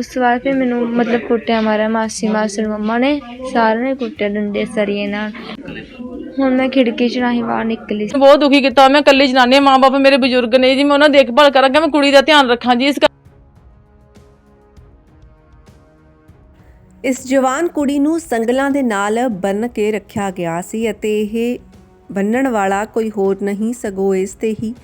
ਉਸ ਤੋਂ ਬਾਅਦ ਫਿਰ ਮੈਨੂੰ ਮਤਲਬ ਕੁੱਟਿਆ ਮਾਰਿਆ ਮਾਸੀ ਮਾਸੜ ਮੰਮਾ ਨੇ ਸਾਰਿਆਂ ਨੇ ਕੁੱਟਿਆ ਡੰਡੇ ਸਰੀਏ ਨਾਲ ਹੁਣ ਮੈਂ ਖਿੜਕੀ ਚ ਰਾਹੀਂ ਬਾਹਰ ਨਿਕਲੀ ਸੀ। ਬਹੁਤ ਦੁਖੀ ਕੀਤਾ ਮੈਂ ਇਕੱਲੀ ਜਨਾਨੀ ਹਾਂ, ਮਾਂ-ਬਾਪ ਮੇਰੇ ਬਜ਼ੁਰਗ ਨੇ ਜੀ ਮੈਂ ਉਹਨਾਂ ਦੀ ਦੇਖਭਾਲ ਕਰਾਂਗਾ ਮੈਂ ਕੁੜੀ ਦਾ ਧਿਆਨ ਰੱਖਾਂ ਜੀ ਇਸ ਇਸ ਜਵਾਨ ਕੁੜੀ ਨੂੰ ਸੰਗਲਾਂ ਦੇ ਨਾਲ ਬੰਨ ਕੇ ਰੱਖਿਆ ਗਿਆ ਸੀ ਅਤੇ ਇਹ ਬੰਨਣ ਵਾਲਾ ਕੋਈ ਹੋਰ ਨਹੀਂ ਸਗੋਂ ਇਸ ਤੇ ਹੀ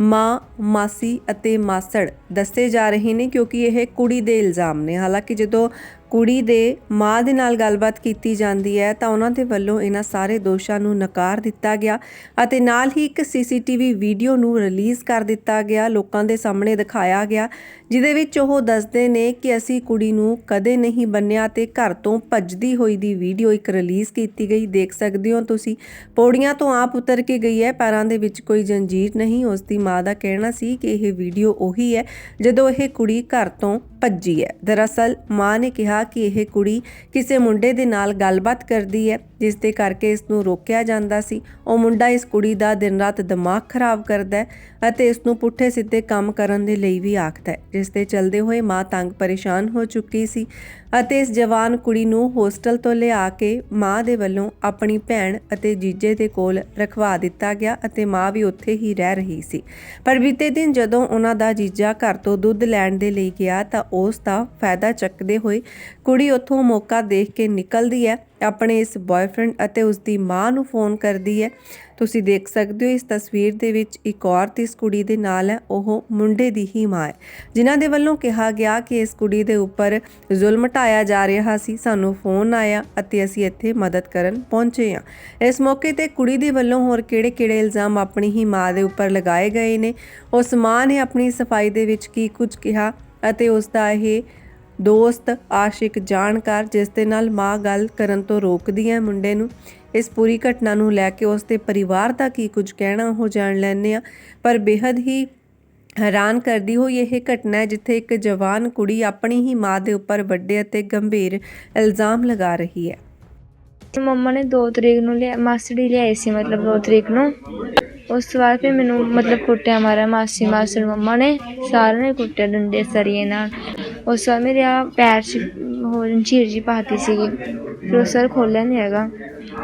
ਮਾਂ, ਮਾਸੀ ਅਤੇ ਮਾਸੜ ਦੱਸੇ ਜਾ ਰਹੇ ਨੇ ਕਿਉਂਕਿ ਇਹ ਕੁੜੀ ਦੇ ਇਲਜ਼ਾਮ ਨੇ। ਹਾਲਾਂਕਿ ਜਦੋਂ ਕੁੜੀ ਦੇ ਮਾਂ ਦੇ ਨਾਲ ਗੱਲਬਾਤ ਕੀਤੀ ਜਾਂਦੀ ਹੈ ਤਾਂ ਉਹਨਾਂ ਦੇ ਵੱਲੋਂ ਇਹਨਾਂ ਸਾਰੇ ਦੋਸ਼ਾਂ ਨੂੰ ਨਕਾਰ ਦਿੱਤਾ ਗਿਆ ਅਤੇ ਨਾਲ ਹੀ ਇੱਕ ਸੀਸੀਟੀਵੀ ਵੀਡੀਓ ਨੂੰ ਰਿਲੀਜ਼ ਕਰ ਦਿੱਤਾ ਗਿਆ, ਲੋਕਾਂ ਦੇ ਸਾਹਮਣੇ ਦਿਖਾਇਆ ਗਿਆ, ਜਿਹਦੇ ਵਿੱਚ ਉਹ ਦੱਸਦੇ ਨੇ ਕਿ ਅਸੀਂ ਕੁੜੀ ਨੂੰ ਕਦੇ ਨਹੀਂ ਬੰਨਿਆ ਤੇ ਘਰ ਤੋਂ ਭੱਜਦੀ ਹੋਈ ਦੀ ਵੀਡੀਓ ਇੱਕ ਰਿਲੀਜ਼ ਕੀਤੀ ਗਈ। ਦੇਖ ਸਕਦੇ ਹੋ ਤੁਸੀਂ, ਪੌੜੀਆਂ ਤੋਂ ਆਪ ਉਤਰ ਕੇ ਗਈ ਹੈ, ਪੈਰਾਂ ਦੇ ਵਿੱਚ ਕੋਈ ਜੰਜੀਰ ਨਹੀਂ ਉਸ ਦੀ ਮਾਂ ਦਾ ਕਹਿਣਾ ਸੀ ਕਿ ਇਹ ਵੀਡੀਓ ਉਹੀ ਹੈ ਜਦੋਂ ਇਹ ਕੁੜੀ ਘਰ ਤੋਂ ਭੱਜੀ ਹੈ। ਦਰਅਸਲ ਮਾਂ ਨੇ ਕਿਹਾ ਕਿ ਇਹ ਕੁੜੀ ਕਿਸੇ ਮੁੰਡੇ ਦੇ ਨਾਲ ਗੱਲਬਾਤ ਕਰਦੀ ਹੈ, ਜਿਸ ਦੇ ਕਰਕੇ ਇਸ ਨੂੰ ਰੋਕਿਆ ਜਾਂਦਾ ਸੀ। ਉਹ ਮੁੰਡਾ ਇਸ ਕੁੜੀ ਦਾ ਦਿਨ ਰਾਤ ਦਿਮਾਗ ਖਰਾਬ ਕਰਦਾ ਹੈ ਅਤੇ ਇਸ ਨੂੰ ਪੁੱਠੇ ਸਿੱਧੇ ਕੰਮ ਕਰਨ ਦੇ ਲਈ ਵੀ ਆਖਦਾ ਹੈ, ਜਿਸ ਦੇ ਚਲਦੇ ਹੋਏ ਮਾਂ ਤੰਗ ਪਰੇਸ਼ਾਨ ਹੋ ਚੁੱਕੀ ਸੀ। ਅਤੇ ਇਸ ਜਵਾਨ ਕੁੜੀ ਨੂੰ ਹੋਸਟਲ ਤੋਂ ਲਿਆ ਕੇ ਮਾਂ ਦੇ ਵੱਲੋਂ ਆਪਣੀ ਭੈਣ ਅਤੇ ਜੀਜੇ ਦੇ ਕੋਲ ਰਖਵਾ ਦਿੱਤਾ ਗਿਆ ਅਤੇ ਮਾਂ ਵੀ ਉੱਥੇ ਹੀ ਰਹਿ ਰਹੀ ਸੀ। ਪਰ ਬੀਤੇ ਦਿਨ ਜਦੋਂ ਉਹਨਾਂ ਦਾ ਜੀਜਾ ਘਰ ਤੋਂ ਦੁੱਧ ਲੈਣ ਦੇ ਲਈ ਗਿਆ ਤਾਂ ਉਸ ਦਾ ਫਾਇਦਾ ਚੱਕਦੇ ਹੋਏ ਕੁੜੀ ਉੱਥੋਂ ਮੌਕਾ ਦੇਖ ਕੇ ਨਿਕਲਦੀ ਹੈ, ਆਪਣੇ ਇਸ ਬॉयਫ੍ਰੈਂਡ ਅਤੇ ਉਸ ਦੀ ਮਾਂ ਨੂੰ ਫੋਨ ਕਰਦੀ ਹੈ ਤੁਸੀਂ ਦੇਖ ਸਕਦੇ ਹੋ, ਇਸ ਤਸਵੀਰ ਦੇ ਵਿੱਚ ਇੱਕ ਔਰਤ, ਇਸ ਕੁੜੀ ਦੇ ਨਾਲ ਹੈ, ਉਹ ਮੁੰਡੇ ਦੀ ਹੀ ਮਾਂ ਹੈ। ਜਿਨ੍ਹਾਂ ਦੇ ਵੱਲੋਂ ਕਿਹਾ ਗਿਆ ਕਿ ਇਸ ਕੁੜੀ ਦੇ ਉੱਪਰ ਜ਼ੁਲਮ ਢਾਇਆ ਜਾ ਰਿਹਾ ਸੀ। ਸਾਨੂੰ ਫੋਨ ਆਇਆ ਅਤੇ ਅਸੀਂ ਇੱਥੇ ਮਦਦ ਕਰਨ ਪਹੁੰਚੇ ਹਾਂ। ਇਸ ਮੌਕੇ ਤੇ ਕੁੜੀ ਦੇ ਵੱਲੋਂ ਹੋਰ ਕਿਹੜੇ-ਕਿਹੜੇ ਇਲਜ਼ਾਮ ਆਪਣੀ ਹੀ ਮਾਂ ਦੇ ਉੱਪਰ ਲਗਾਏ ਗਏ ਨੇ? ਉਸ ਮਾਂ ਨੇ ਆਪਣੀ ਸਫ਼ਾਈ ਦੇ ਵਿੱਚ ਕੀ ਕੁਝ ਕਿਹਾ ਅਤੇ ਉਸ ਦਾ ਇਹ ਦੋਸਤ, ਆਸ਼ਿਕ ਜਾਣਕਾਰ ਜਿਸ ਦੇ ਨਾਲ ਮਾਂ ਗੱਲ ਕਰਨ ਤੋਂ ਰੋਕਦੀ ਹੈ ਮੁੰਡੇ ਨੂੰ। ਇਸ ਪੂਰੀ ਘਟਨਾ ਨੂੰ ਲੈ ਕੇ ਉਸ ਦੇ ਪਰਿਵਾਰ ਦਾ ਕੀ ਕੁਝ ਕਹਿਣਾ ਉਹ ਜਾਣ ਲੈਂਦੇ ਆ ਪਰ ਬੇहद ਹੀ ਹੈਰਾਨ ਕਰਦੀ ਹੋਈ ਇਹ ਘਟਨਾ ਹੈ, ਜਿੱਥੇ ਇੱਕ ਜਵਾਨ ਕੁੜੀ ਆਪਣੀ ਹੀ ਮਾਂ ਦੇ ਉੱਪਰ ਵੱਡੇ ਅਤੇ ਗੰਭੀਰ ਇਲਜ਼ਾਮ ਲਗਾ ਰਹੀ ਹੈ। ਮੰਮਾ ਨੇ 2 ਤਰੀਕ ਨੂੰ ਲਿਆ ਮਾਸੜੀ ਲਿਆਈ ਸੀ ਮਤਲਬ 2 ਤਰੀਕ ਨੂੰ। ਉਸ ਤੋਂ ਬਾਅਦ ਫਿਰ ਮੈਨੂੰ ਮਤਲਬ ਕੁੱਟਿਆ ਮਾਰਿਆ ਮਾਸੀ ਮਾਸੜ ਮੰਮਾ ਨੇ, ਸਾਰਿਆਂ ਨੇ ਕੁੱਟਿਆ ਡੰਡੇ ਸਰੀਏ ਨਾਲ। ਉਸ ਵਾਰ ਮੇਰੇ ਆ ਪੈਰ 'ਚ ਹੋਰ ਝੀਰ ਜੀ ਪਾਤੀ ਸੀਗੀ। ਫਿਰ ਉਹ ਸਰ ਖੋਲਿਆ ਨਹੀਂ ਹੈਗਾ।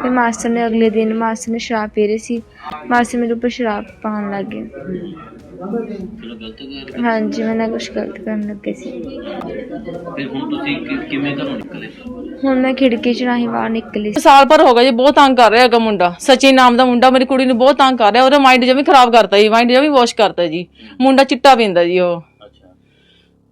ਫਿਰ ਮਾਸਟਰ ਨੇ ਅਗਲੇ ਦਿਨ ਮਾਸਟਰ ਨੇ ਸ਼ਰਾਬ ਪੀ ਰਹੀ ਸੀ। ਮਾਸਟਰ ਮੇਰੇ ਉੱਪਰ ਸ਼ਰਾਬ ਪਾਉਣ ਲੱਗ ਗਏ। ਹਾਂਜੀ ਮੈਂ ਨਾ ਕੁਝ ਗਲਤ ਕਰਨ ਲੱਗੇ ਸੀ। ਫਿਰ ਹੁਣ ਤੁਸੀਂ ਕਿ- ਕਿਵੇਂ ਘਰੋਂ ਨਿਕਲੇ? ਹੁਣ ਮੈਂ ਖਿੜਕੀ 'ਚ ਰਾਹੀਂ ਬਾਹਰ ਨਿਕਲੀ ਸੀ। ਸਾਲ ਭਰ ਹੋ ਗਿਆ ਜੀ ਬਹੁਤ ਤੰਗ ਕਰ ਰਿਹਾ ਹੈਗਾ ਮੁੰਡਾ। ਸਚਿਨ ਨਾਮ ਦਾ ਮੁੰਡਾ ਮੇਰੀ ਕੁੜੀ ਨੂੰ ਬਹੁਤ ਤੰਗ ਕਰ ਰਿਹਾ। ਉਹਦਾ ਮਾਈਂਡ ਜਮੀ ਖਰਾਬ ਕਰਤਾ ਜੀ ਮਾਈਂਡ ਜਮੀ ਵਾਸ਼ ਕਰਤਾ ਜੀ। ਮੁੰਡਾ ਚਿੱਟਾ ਪੀਂਦਾ ਜੀ ਉਹ।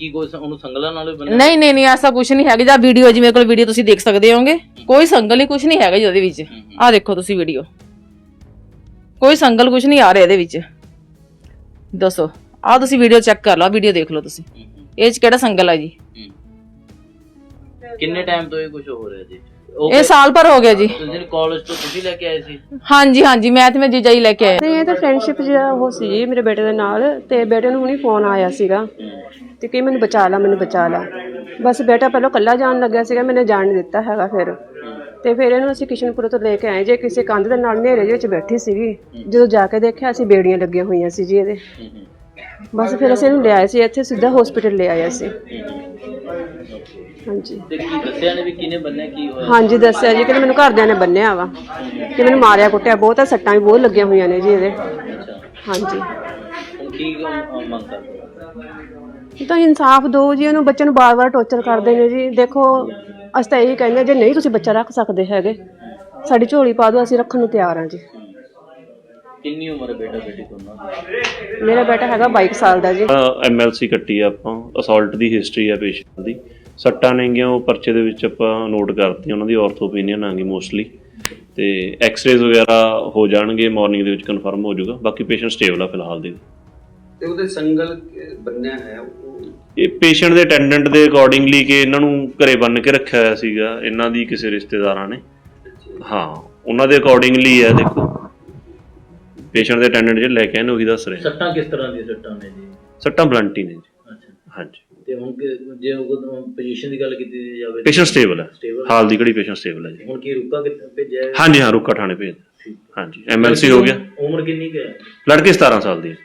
ਕੀ ਕੋਈ ਸ- ਉਹਨੂੰ ਸੰਗਲਾਂ ਨਾਲ ਵੀ ਬੰਨਿਆ? ਨਹੀਂ ਨਹੀਂ ਨਹੀਂ ਐਸਾ ਕੁਝ ਨਹੀਂ ਹੈਗਾ। ਜਾਂ ਵੀਡੀਓ ਜੀ ਮੇਰੇ ਕੋਲ ਵੀਡੀਓ ਤੁਸੀਂ ਦੇਖ ਸਕਦੇ ਹੋਗੇ ਕੋਈ ਸੰਗਲ ਨਹੀਂ ਕੁਝ ਨਹੀਂ ਹੈਗਾ ਜੀ ਉਹਦੇ ਵਿੱਚ। ਆਹ ਦੇਖੋ ਤੁਸੀਂ ਵੀਡੀਓ ਕੋਈ ਸੰਗਲ ਕੁਝ ਨਹੀਂ ਆ ਰਿਹਾ ਇਹਦੇ ਵਿੱਚ। ਦੱਸੋ। ਆਹ ਤੁਸੀਂ ਵੀਡੀਓ ਚੈੱਕ ਕਰ ਲਓ ਵੀਡੀਓ ਦੇਖ ਲਓ ਤੁਸੀਂ। ਹੂੰ, ਹੂੰ, ਇਹ ਚ ਕਿਹੜਾ ਸੰਗਲ ਆ ਜੀ? ਹੂੰ। ਕਿੰਨੇ ਟਾਈਮ ਤੋਂ ਇਹ ਕੁਝ ਹੋ ਰਿਹਾ ਜੀ ਉਹ ਇਹ ਸਾਲ ਭਰ ਹੋ ਗਿਆ ਜੀ। ਤੁਸੀਂ ਕਾਲਜ ਤੋਂ ਤੁਸੀਂ ਲੈ ਕੇ ਆਏ ਸੀ? ਹਾਂਜੀ ਹਾਂਜੀ ਮੈਂ ਤੇ ਮੈਂ ਜੀਜਾ ਹੀ ਲੈ ਕੇ ਆਇਆ ਨਹੀਂ ਇਹ ਤਾਂ ਫਰੈਂਡਸ਼ਿਪ ਜਿਹੜਾ ਉਹ ਸੀ ਜੀ ਮੇਰੇ ਬੇਟੇ ਦੇ ਨਾਲ ਤੇ ਬੇਟੇ ਨੂੰ ਹੁਣੀ ਫੋਨ ਆਇਆ ਸੀਗਾ। ਤੇ ਕਿ ਮੈਨੂੰ ਬਚਾ ਲਾ ਮੈਨੂੰ ਬਚਾ ਲਾ। ਬਸ ਬੇਟਾ ਪਹਿਲਾਂ ਕੱਲਾ ਜਾਣ ਲੱਗਿਆ ਸੀਗਾ ਮੈਨੇ ਜਾਣ ਨਹੀਂ ਦਿੱਤਾ ਹੈਗਾ ਫਿਰ। ਤੇ ਫਿਰ ਇਹਨੂੰ ਅਸੀਂ ਕਿਸ਼ਨਪੁਰ ਤੋਂ ਲੈ ਕੇ ਆਏ ਜੇ ਕਿਸੇ ਕੰਧ ਦੇ ਨਾਲ ਹਨੇਰੇ ਦੇ ਵਿੱਚ ਬੈਠੀ ਸੀਗੀ। ਜਦੋਂ ਜਾ ਕੇ ਦੇਖਿਆ ਅਸੀਂ ਬੇੜੀਆਂ ਲੱਗੀਆਂ ਹੋਈਆਂ ਸੀ ਜੀ ਇਹਦੇ। ਹੂੰ, ਹੂੰ, ਬਸ ਫਿਰ ਅਸੀਂ ਇਹਨੂੰ ਲਿਆਏ ਸੀ ਇੱਥੇ ਸਿੱਧਾ ਹਸਪੀਟਲ ਲੈ ਆਏ ਅਸੀਂ। ਹਾਂਜੀ। ਤੇ ਕੀ ਦੱਸਿਆ ਨੇ ਵੀ ਕਿਹਨੇ ਬੰਨਿਆ ਕੀ ਹੋਇਆ? ਹਾਂਜੀ ਦੱਸਿਆ ਜੀ ਕਿ ਮੈਨੂੰ ਘਰਦਿਆਂ ਨੇ ਬੰਨਿਆ ਵਾ। ਕਿ ਮੈਨੂੰ ਮਾਰਿਆ ਕੁੱਟਿਆ ਬਹੁਤ ਆ ਸੱਟਾਂ ਵੀ ਬਹੁਤ ਲੱਗੀਆਂ ਹੋਈਆਂ ਨੇ ਜੀ ਇਹਦੇ। ਹਾਂਜੀ। ਹੁਣ ਕੀ ਅਹ, ਮੰਗ ਕਰਦੇ ਹੋ? ਇਹ ਤਾਂ ਇਨਸਾਫ ਦਿਓ ਜੀ ਇਹਨੂੰ ਬੱਚੇ ਨੂੰ ਬਾਰ-ਬਾਰ ਟੌਰਚਰ ਕਰਦੇ ਨੇ ਜੀ। ਦੇਖੋ ਅਸੀਂ ਤਾਂ ਇਹੀ ਕਹਿੰਦੇ ਹਾਂ, ਜੇ ਨਹੀਂ ਤੁਸੀਂ ਬੱਚਾ ਰੱਖ ਸਕਦੇ ਹੈਗੇ ਸਾਡੀ ਝੋਲੀ ਪਾ ਦਿਓ ਅਸੀਂ ਰੱਖਣ ਨੂੰ ਤਿਆਰ ਹਾਂ ਜੀ। ਕਿੰਨੀ ਉਮਰ ਹੈ ਬੇਟਾ ਬੇਟੀ ਦੋਨਾਂ ਮੇਰਾ ਬੇਟਾ ਹੈਗਾ 22 ਸਾਲ ਦਾ ਜੀ। ਐਮਐਲਸੀ ਕੱਟੀ ਆ ਆਪਾਂ ਅਸੌਲਟ ਦੀ ਹਿਸਟਰੀ ਆ ਪੇਸ਼ੈਂਟ ਦੀ। ਸੱਟਾਂ ਨੇਗੀਆਂ ਉਹ ਪਰਚੇ ਦੇ ਵਿੱਚ ਆਪਾਂ ਨੋਟ ਕਰਤੀਆਂ ਉਹਨਾਂ ਦੀ ਆਰਥੋ ਓਪੀਨੀਅਨ ਆਂਗੀ ਮੋਸਟਲੀ ਤੇ ਐਕਸ-ਰੇਜ਼ ਵਗੈਰਾ ਹੋ ਜਾਣਗੇ ਮਾਰਨਿੰਗ ਦੇ ਵਿੱਚ ਕਨਫਰਮ ਹੋ ਜਾਊਗਾ। ਬਾਕੀ ਪੇਸ਼ੈਂਟ ਸਟੇਬਲ ਆ ਫਿਲਹਾਲ ਦੇ। ਤੇ ਉਹਦੇ ਸੰਗਲ ਬੰਨਿਆ ਹੈ ਉਹ ਇਹ ਪੇਸ਼ੈਂਟ ਦੇ ਅਟੈਂਡੈਂਟ ਦੇ ਅਕੋਰਡਿੰਗਲੀ ਕਿ ਇਹਨਾਂ ਨੂੰ ਘਰੇ ਬੰਨ ਕੇ ਰੱਖਿਆ ਹੋਇਆ ਸੀਗਾ। ਇਹਨਾਂ ਦੀ ਕਿਸੇ ਰਿਸ਼ਤੇਦਾਰਾਂ ਨੇ। ਹਾਂ ਉਹਨਾਂ ਦੇ ਅਕੋਰਡਿੰਗਲੀ ਹੈ ਦੇਖੋ। ਪੇਸ਼ੈਂਟ ਦੇ ਅਟੈਂਡੈਂਟ ਜਿਹੜੇ ਲੈ ਕੇ ਆਏ ਨੇ ਉਹੀ ਦੱਸ ਰਹੇ ਸੱਟਾਂ ਕਿਸ ਤਰ੍ਹਾਂ ਦੀਆਂ ਸੱਟਾਂ ਨੇ ਜੀ? ਸੱਟਾਂ ਬਲੰਟੀ ਨੇ ਜੀ। ਅੱਛਾ। ਹਾਂਜੀ। ਤੇ ਹੁਣ ਕਿ- ਜੇ ਪੋਜੀਸ਼ਨ ਦੀ ਗੱਲ ਕੀਤੀ ਜਾਵੇ ਪੇਸ਼ੈਂਟ ਸਟੇਬਲ ਹੈ। Stable? ਹਾਲ ਦੀ ਘੜੀ ਪੇਸ਼ੈਂਟ ਸਟੇਬਲ ਹੈ ਜੀ। ਹੁਣ ਕੀ ਰੁਕਾ ਕਿ ਭੇਜਿਆ ਹੈ? ਹਾਂਜੀ ਹਾਂ ਰੁਕਾ ਥਾਣੇ ਭੇਜ ਹਾਂਜੀ ਐਮਐਲਸੀ ਹੋ ਗਿਆ। ਉਮਰ ਕਿੰਨੀ ਕੁ ਹੈ? ਲੜਕੇ 17 ਸਾਲ ਦੀ ਹੈ।